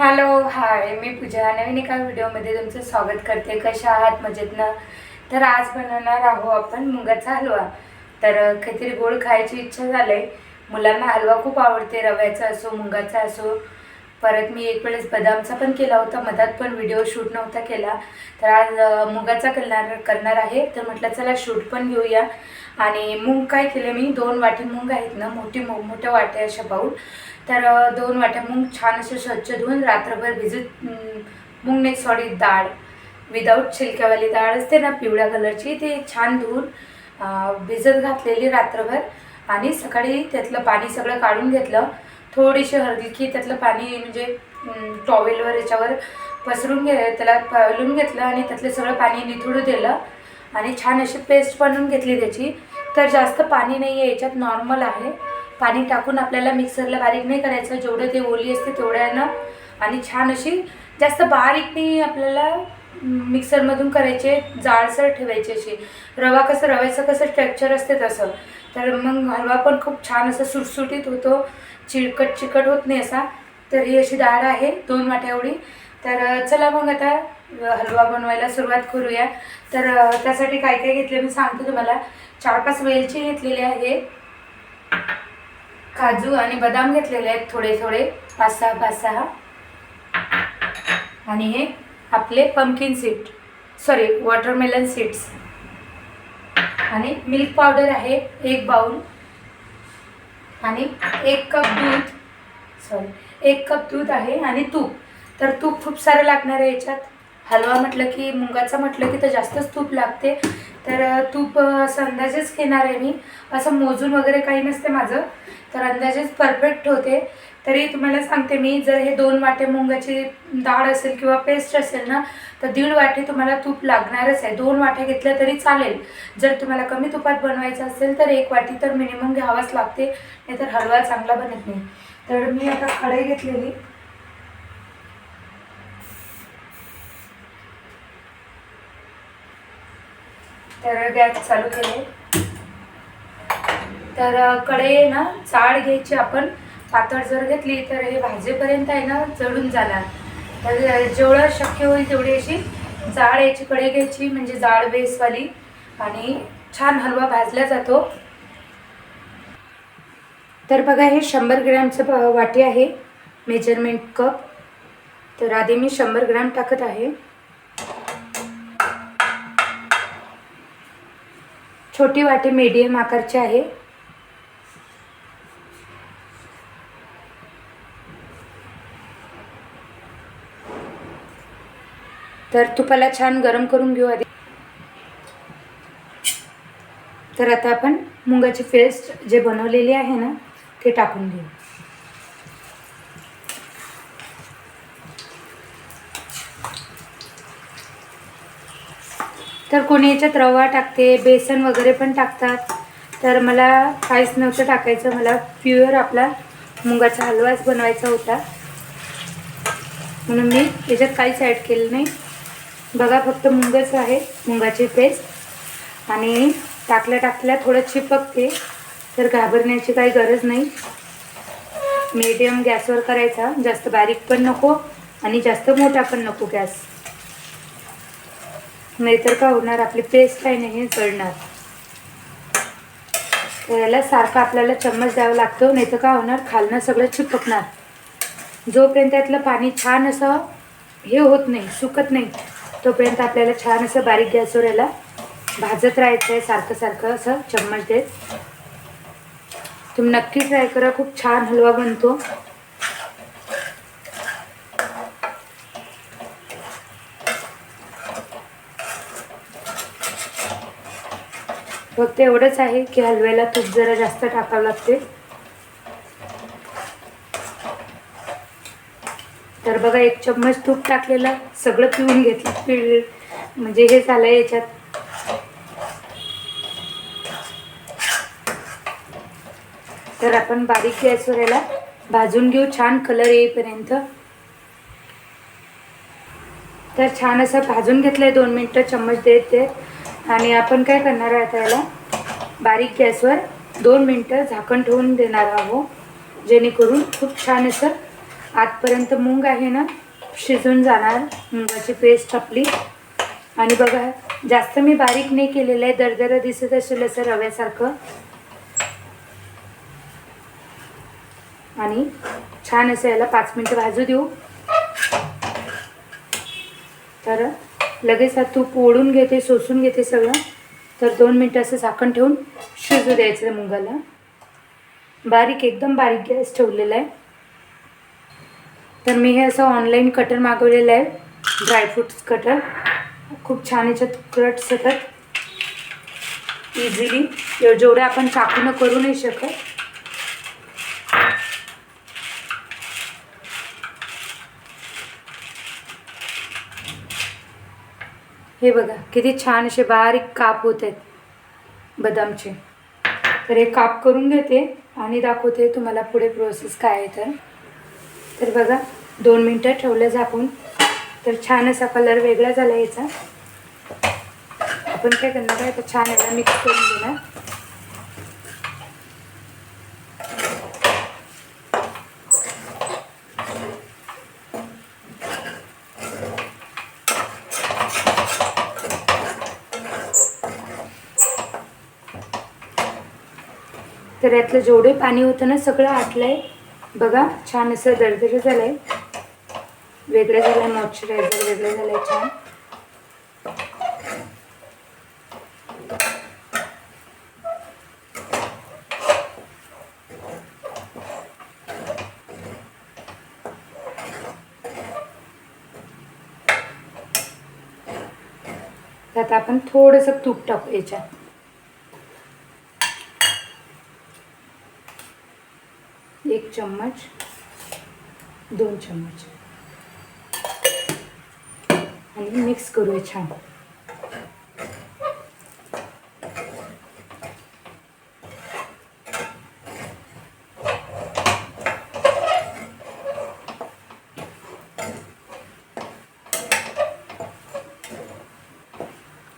Hello hi मी पूजा. नवीन एका व्हिडिओमध्ये तुमचं स्वागत करते. कशा आहात? मजेतनं तर आज बनवणार आहो आपण मुगाचा हलवा. तर काहीतरी गोड खायची इच्छा झाली मुलांना हलवा खूप आवडते रव्याचा असो मुगाचा असो. परत मी एक वेळेस बदामचा पण केला होता. मधात पण व्हिडिओ शूट नव्हता केला. तर आज मुगाचा करणार करणार आहे. तर म्हटलं चला शूट पण घेऊया. आणि मूग काय केले मी? दोन वाटी मूग आहेत ना मोठी मूग मोठ्या वाट्या अशा पाहून तर दोन वाट्या मूग छान असे स्वच्छ धुवून रात्रभर भिजत अं, मूग नाही सॉरी डाळ. विदाऊट छिलक्यावाली डाळ असते ना पिवळ्या कलरची ती छान धुवून भिजत घातलेली रात्रभर. आणि सकाळी त्यातलं पाणी सगळं काढून घेतलं. थोडीशी हळदी की त्यातलं पाणी म्हणजे टॉवेलवर याच्यावर पसरून घे त्याला पळून घेतलं आणि त्यातलं सगळं पाणी निथळू दिलं. आणि छान अशी पेस्ट बनवून घेतली त्याची. तर जास्त पाणी नाही आहे याच्यात नॉर्मल आहे. पाणी टाकून आपल्याला मिक्सरला बारीक नाही करायचं जेवढं ते ओली असते तेवढ्यानं. आणि छान अशी जास्त बारीक नाही आपल्याला मिक्सरमधून करायचे जाडसर ठेवायची अशी. रवा कसं रव्याचं कसं स्ट्रक्चर असते तसं. तर मग हलवा पण खूप छान असं सुटसुटीत होतो. चिकट चिकट होत नाही असा. तर ही अशी डाळ आहे दोन वाट्या एवढी. तर चला मग आता हलवा बनवायला सुरुवात करूया. तर त्यासाठी काय काय घेतलं मी सांगते तुम्हाला. चार पाच वेलची घेतलेली आहे. काजू आणि बदाम घेतलेले आहेत थोडे थोडे पाच सहा पाच सहा. आणि हे आपले pumpkin seed sorry watermelon seeds आणि मिल्क पावडर आहे एक बाउल आणि एक कप दूध सॉरी एक कप दूध आहे आणि तूप. तर तूप खूप सारं लागणार आहे याच्यात. हलवा म्हटलं की मुंगाचा म्हटलं की तर जास्तच तूप लागते. तर तूप असं अंदाजेच घेणार आहे मी. असं मोजून वगैरे काही नसते माझं. तर अंदाजेच परफेक्ट होते. तरी तुम्हाला सांगते मी जर हे दोन वाटे मुंगाची डाळ असेल किंवा पेस्ट असेल ना तर दीड वाटी तुम्हाला तूप लागणारच आहे. दोन वाटे घेतल्या तरी चालेल. जर तुम्हाला कमी तुपात बनवायचं असेल तर एक वाटी तर मिनिमम घ्यावाच लागते. नाहीतर हलवा चांगला बनत नाही. तर मी आता कढई घेतलेली. तर गॅस चालू केले. तर कढई ना चाळ घ्यायची आपण. पातळ जर घेतली तर हे भाजेपर्यंत आहे ना जळून जाणार. तर जेवढं शक्य होईल तेवढी अशी जाड याची कढई घ्यायची म्हणजे जाड बेसवाली. आणि छान हलवा भाजला जातो. तर बघा हे शंभर ग्रॅमचं वाटी आहे. Measurement cup. तर आधी मी शंभर ग्रॅम टाकत आहे. छोटी वाटी मीडियम आकारची आहे. तर तुपाला छान गरम करून घेऊ आधी. तर आता आपण मुगाची पेस्ट जे बनवलेली आहे ना ते टाकून घेऊ. तर कोणी याच्यात रवा टाकते बेसन वगैरे पण टाकतात. तर मला काहीच नव्हतं टाकायचं. मला प्युअर आपला मुगाचा हलवाच बनवायचा होता. म्हणून मी याच्यात काहीच ॲड केलं नाही. बघा फक्त मुंगच आहे मुंगाची पेस्ट आणि टाकल्या टाकल्या थोडं चिपकते. तर घाबरण्याची काही गरज नाही. मीडियम गॅसवर करायचा. जास्त बारीक पण नको आणि जास्त मोठा पण नको गॅस नाहीतर का होणार? आपली पेस्ट आहे नाही हे तर याला सारखं आपल्याला चम्मच द्यावा लागतो नाहीतर का होणार? खालणं सगळं चिपकणार. जोपर्यंत त्यातलं पाणी छान असं हे होत नाही सुकत नाही तोपर्यंत आपल्याला छान असं बारीक गॅसवर याला भाजत राहायचं आहे सारखं सारखं असं चम्मच देत. तुम्ही नक्की ट्राय करा खूप छान हलवा बनतो. फक्त एवढंच आहे की हलव्याला तूप जरा जास्त टाकावं लागते. तर बघा एक चम्मच तूप टाकलेलं सगळं पिऊन घेतलं पिळ म्हणजे हे झालं याच्यात. तर आपण बारीक गॅसवर याला भाजून घेऊ छान कलर येईपर्यंत. तर छान असं भाजून घेतलं आहे दोन मिनटं चम्मच देत देत. आणि आपण काय करणार आहे आता याला? बारीक गॅसवर दोन मिनटं झाकण ठेवून देणार आहोत. जेणेकरून खूप छान असं आतपर्यंत मूग आहे ना शिजून जाणार मुगाची पेस्ट आपली. आणि बघा जास्त मी बारीक नाही केलेलं आहे दरदर दिसत असेल असं रव्यासारखं. आणि छान असं याला पाच मिनटं भाजू देऊ. तर लगेच हा तूप ओढून घेते सोसून घेते सगळं. तर दोन मिनटं असं झाकण ठेवून शिजू द्यायचं मुगाला. बारीक एकदम बारीक गॅस ठेवलेला आहे. तर मी हे असं ऑनलाईन कटर मागवलेलं आहे. ड्रायफ्रूट्स कटर खूप छान याच्यात क्रट्स सतत. इझिली जेवढे आपण चाकूनं करू नाही शकत. हे बघा किती छान असे बारीक काप होत आहेत बदामचे. तर हे काप करून घेते आणि दाखवते तुम्हाला पुढे प्रोसेस काय आहे तर. तर बघा दोन मिनटं ठेवलं झाकून. तर छान असा कलर वेगळा झाला याचा. आपण काय करणार आहे तर छान याला मिक्स करून देणार तर यातलं जेवढे पाणी होतं ना सगळं आटलंय. बघा छान असं दरदर झालंय. वेगळं झालंय मॉइश्चरायझर वेगळं झालंय छान. त्यात आपण थोडंसं तूप टाकू याच्यात. एक चम्मच दोन चम्मच. आणि मिक्स करूया छान.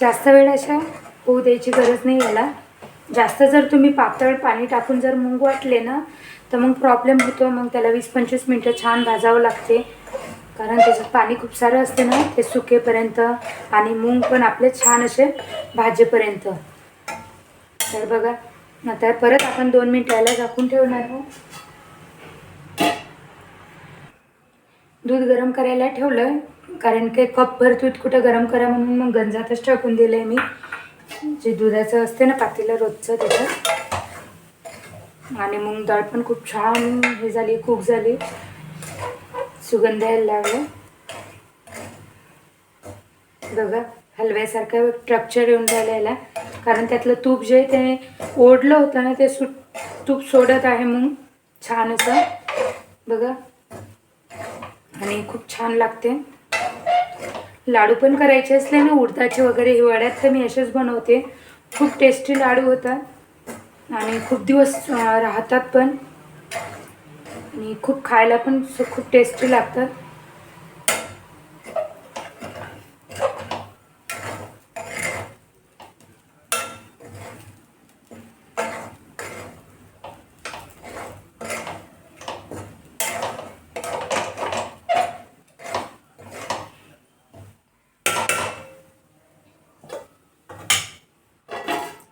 जास्त वेळ अशा होऊ द्यायची गरज नाही याला. जास्त जर तुम्ही पातळ पाणी टाकून जर मूग वाटले ना तर मग प्रॉब्लेम होतो मग त्याला वीस पंचवीस मिनटं छान भाजावं लागते. कारण त्याच्यात पाणी खूप सारं असते ना ते सुकेपर्यंत आणि मूग पण आपले छान असे भाजेपर्यंत. तर बघा आता परत आपण दोन मिनटं याला झाकून ठेवणार आहोत. दूध गरम करायला ठेवलं कारण की कपभर दूध कुठं गरम करा म्हणून मग गंजातच टाकून दिलं आहे मी. जे दुधाचं असते ना पातेलं रोजचं त्याचं. आणि मूग डाळ पण खूप छान हे झाली खूप झाली. सुगंध यायला लागलं. बघा हलव्यासारखं स्ट्रक्चर येऊन राहिलेला कारण त्यातलं तूप जे ते ओढलं होतं ना ते सुट तूप सोडत आहे मग. छान असं. बघा. आणि खूप छान लागते. लाडू पण करायचे असले ना उडदाचे वगैरे हिवाळ्यात तर मी असेच बनवते. खूप टेस्टी लाडू होतात. आणि खूप दिवस राहतात पण. आणि खूप खायला पण खूप टेस्टी लागतात.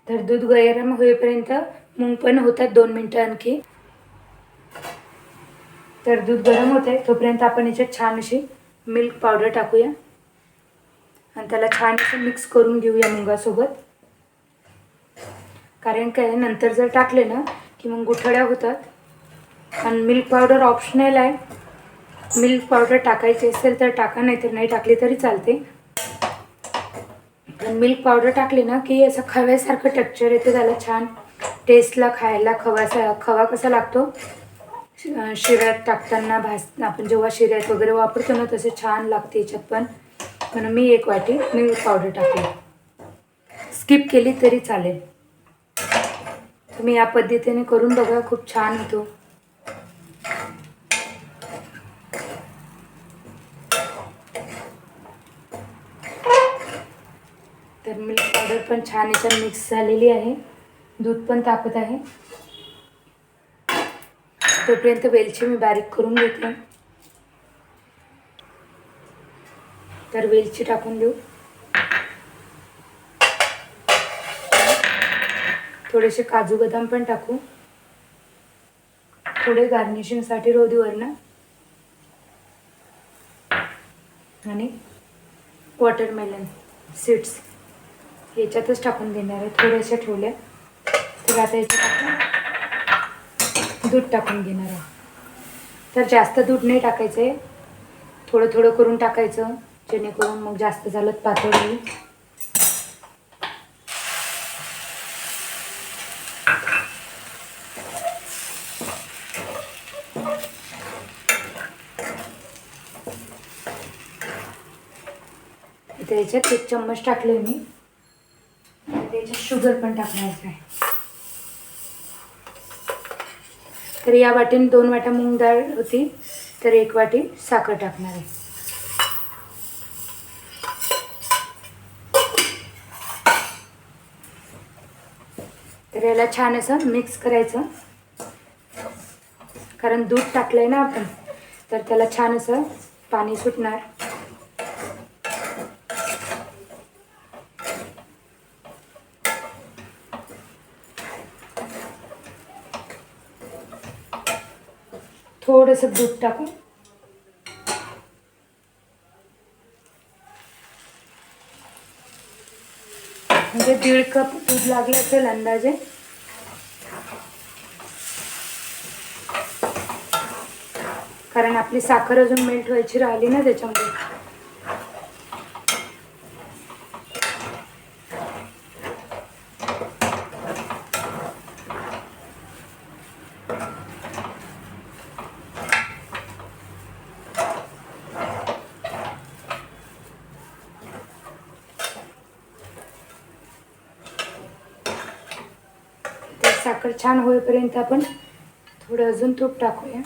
तर दूध गरम होईपर्यंत मूंग पण होतात दोन मिनटं आणखी. तर दूध गरम होत आहे तोपर्यंत आपण याच्यात छान अशी मिल्क पावडर टाकूया. आणि त्याला छान असं मिक्स करून घेऊया मुगासोबत. कारण काय नंतर जर टाकले ना की मग गुठळ्या होतात. आणि मिल्क पावडर ऑप्शनल आहे. मिल्क पावडर टाकायची असेल तर टाका नाही तर नाही टाकली तरी चालते. पण मिल्क पावडर टाकली ना की असं खव्यासारखं टेक्चर येतं त्याला छान टेस्टला खायला खवासा खवा कसा लागतो? शिऱ्यात टाकताना भास आपण जेव्हा शिऱ्यात वगैरे वापरतो ना तसे छान लागते याच्यात पण. म्हणून मी एक वाटी मिल्क पावडर टाकली. स्किप केली तरी चालेल. तुम्ही या पद्धतीने करून बघा खूप छान होतो. पण छान याच्यात मिक्स झालेली आहे. दूध पण तापत आहे. तोपर्यंत वेलची मी बारीक करून घेते तर वेलची टाकून देऊ. थोडेसे काजू बदाम पण टाकू. थोडे गार्निशिंगसाठी रोदीवरनं. आणि वॉटरमेलन सीड्स याच्यातच टाकून देणार आहे. थोड्याशा ठेवल्या. तर आता याच्यात दूध टाकून घेणार आहे. तर जास्त दूध नाही टाकायचं आहे. थोडं थोडं करून टाकायचं. जेणेकरून मग जास्त झालं पातळ होईल. इथे याच्यात एक चम्मच टाकले मी. याच्यात शुगर पण टाकणार आहे. तर या वाटीने दोन वाट्या मूग डाळ होती तर एक वाटी साखर टाकणार आहे. तर याला छान असं मिक्स करायचं. कारण दूध टाकलंय ना आपण तर त्याला छान असं पाणी सुटणार. थोडंसं दूध टाकून. म्हणजे दीड कप दूध लागलं असेल अंदाजे. कारण आपली साखर अजून मेल्ट व्हायची राहिली ना त्याच्यामध्ये साखर छान होईपर्यंत आपण थोडं अजून तूप टाकूया.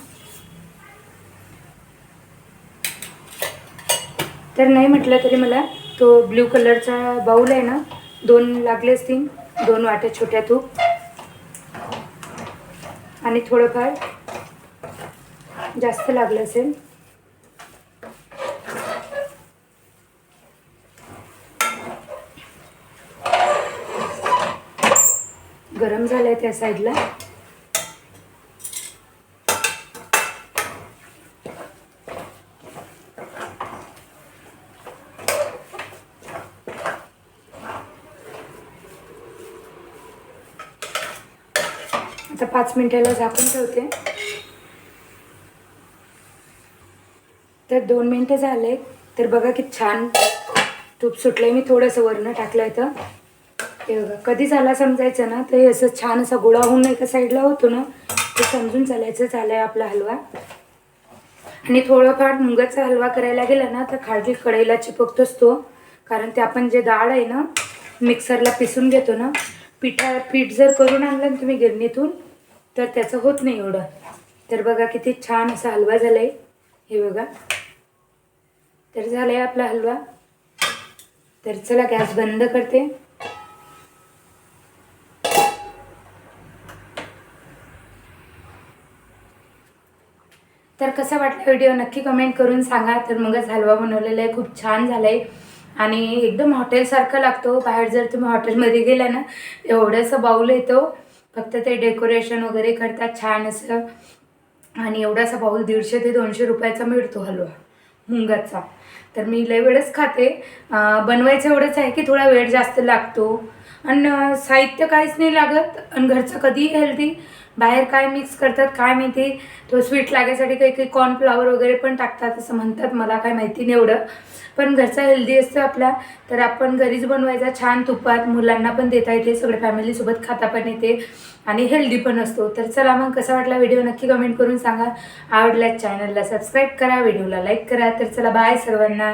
तर नाही म्हटलं तरी मला तो ब्ल्यू कलरचा बाऊल आहे ना दोन लागले असतील दोन वाट्या छोट्या तूप. आणि थोडंफार जास्त लागलं असेल गरम झालंय त्या साईडला. आता पाच मिनिटाला झाकून ठेवते. तर दोन मिनटं झाले तर बघा किती छान तूप सुटलंय. मी थोडंसं वरणं टाकलं तर हे बघा कधी झाला समजायचं ना तर हे असं छान असा गोळा होऊन एका साईडला होतो ना ते समजून चालायचं चालाय आपला हलवा. आणि थोडंफार मुगाचा हलवा करायला गेला ना तर खाली कढईला चिपकतोच तो कारण ते आपण जे डाळ आहे ना मिक्सरला पिसून घेतो ना पिठा पीठ जर करून आणलं ना तुम्ही गिरणीतून तर त्याचं होत नाही एवढं. तर बघा किती छान असा हलवा झाला आहे हे बघा. तर झाला आहे आपला हलवा. तर चला गॅस बंद करते. तर कसा वाटला व्हिडिओ नक्की कमेंट करून सांगा. तर मगच हलवा बनवलेला आहे. खूप छान झाला आहे आणि एकदम हॉटेलसारखा लागतो हो. बाहेर जर तुम्ही हॉटेलमध्ये गेला ना एवढंसं बाऊल येतो हो. फक्त ते डेकोरेशन वगैरे करतात. छान असं. आणि एवढासा बाऊल दीडशे ते दोनशे रुपयाचा मिळतो हलवा. मुंगाचा. तर मी लय वेळच खाते. बनवायचं एवढंच आहे की थोडा वेळ जास्त लागतो. आणि साहित्य काहीच नाही लागत आणि घरचं कधीही हेल्दी बाहेर काय मिक्स करतात काय माहिती? तो स्वीट लागायसाठी काही काही कॉर्नफ्लावर वगैरे पण टाकतात असं म्हणतात. मला काय माहिती नाही एवढं. पण घरचा हेल्दी असतो आपला तर आपण घरीच बनवायचा छान तुपात मुलांना पण देता येते सगळ्या फॅमिलीसोबत खाता पण येते आणि हेल्दी पण असतो. तर चला मग कसा वाटला व्हिडिओ नक्की कमेंट करून सांगा. आवडल्यास चॅनलला सबस्क्राईब करा व्हिडिओला लाईक करा. तर चला बाय सर्वांना.